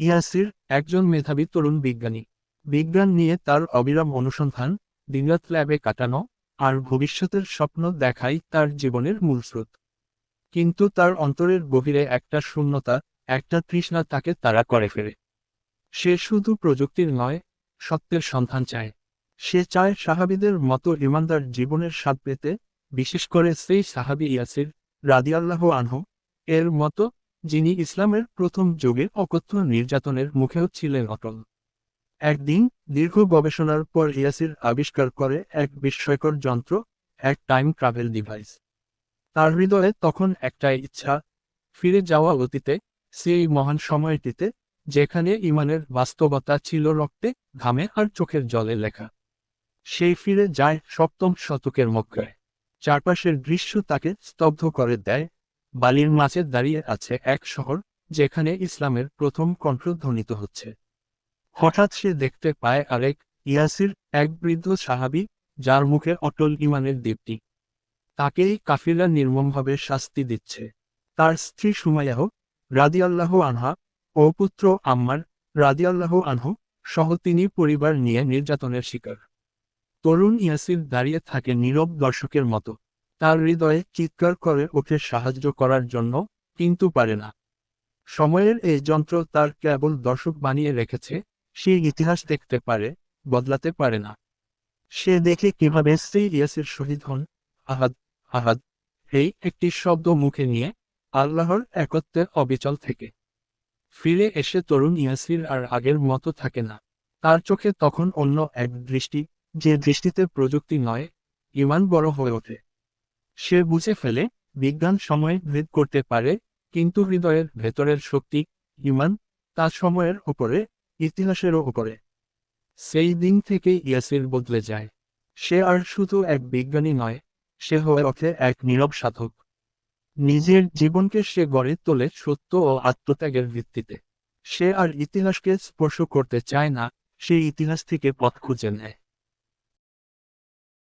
ইয়াসির একজন মেধাবী তরুণ বিজ্ঞানী। বিজ্ঞান নিয়ে তার অবিরাম অনুসন্ধান, দিনরাত ল্যাবে কাটানো আর ভবিষ্যতের স্বপ্ন দেখাই তার জীবনের মূল স্রোত। কিন্তু তার অন্তরের গভীরে একটা শূন্যতা, একটা তৃষ্ণা তাকে তাড়া করে ফেরে সে শুধু প্রযুক্তির নয়, সত্যের সন্ধান চায়। সে চায় সাহাবিদের মতো ইমানদার জীবনের স্বাদ পেতে, বিশেষ করে সেই সাহাবি ইয়াসির রাদিয়াল্লাহ আনহু, এর মতো যিনি ইসলামের প্রথম যুগে অকথ্য নির্যাতনের মুখেও ছিলেন অটল। একদিন দীর্ঘ গবেষণার পর ইয়াসির আবিষ্কার করে এক বিস্ময়কর যন্ত্র, এক টাইম ট্রাভেল ডিভাইস। তার হৃদয়ে তখন একটাই ইচ্ছা, ফিরে যাওয়া অতীতে, সেই মহান সময়টিতে, যেখানে ইমানের বাস্তবতা ছিল রক্তে, ঘামে আর চোখের জলে লেখা। সেই ফিরে যায় সপ্তম শতকের মক্কায়। চারপাশের দৃশ্য তাকে স্তব্ধ করে দেয় বালির মাঝে দাঁড়িয়ে আছে এক শহর, যেখানে ইসলামের প্রথম কণ্ঠ ধ্বনিত হচ্ছে। হঠাৎ সে দেখতে পায় আরেক ইয়াসির, এক বৃদ্ধ সাহাবি, যার মুখে অটল ইমানের দীপ্তি। তাকেই কাফিরা নির্মমভাবে শাস্তি দিচ্ছে। তার স্ত্রী সুমাইয়াহ রাদিয়াল্লাহ আনহা ও পুত্র আম্মার রাদিয়াল্লাহ আনহু সহ তিনি পরিবার নিয়ে নির্যাতনের শিকার। তরুণ ইয়াসির দাঁড়িয়ে থাকে নীরব দর্শকের মতো। তার হৃদয়ে চিৎকার করে ওঠে সাহায্য করার জন্য, কিন্তু পারে না। সময়ের এই যন্ত্র তার কেবল দর্শক বানিয়ে রেখেছে, সে ইতিহাস দেখতে পারে, বদলাতে পারে না। সে দেখে কীভাবে সেই ইয়াসির শহীদ হন, আহাদ আহাদ, এই একটি শব্দ মুখে নিয়ে আল্লাহর একত্বে অবিচল থেকে। ফিরে এসে তরুণ ইয়াসির আর আগের মতো থাকে না। তার চোখে তখন অন্য এক দৃষ্টি, যে দৃষ্টিতে প্রযুক্তি নয়, ইমান বড় হয়ে ওঠে। সে বুঝে ফেলে, বিজ্ঞান সময় ভেদ করতে পারে, কিন্তু হৃদয়ের ভেতরের শক্তি, ইমান, তা সময়ের উপরে, ইতিহাসেরও উপরে। সেই দিন থেকেই ইয়াসির বদলে যায়। সে আর শুধু এক বিজ্ঞানী নয়, সে হয়ে ওঠে এক নীরব সাধক। নিজের জীবনকে সে গড়ে তোলে সত্য ও আত্মত্যাগের ভিত্তিতে। সে আর ইতিহাসকে স্পর্শ করতে চায় না, সে ইতিহাস থেকে পথ খুঁজে নেয়।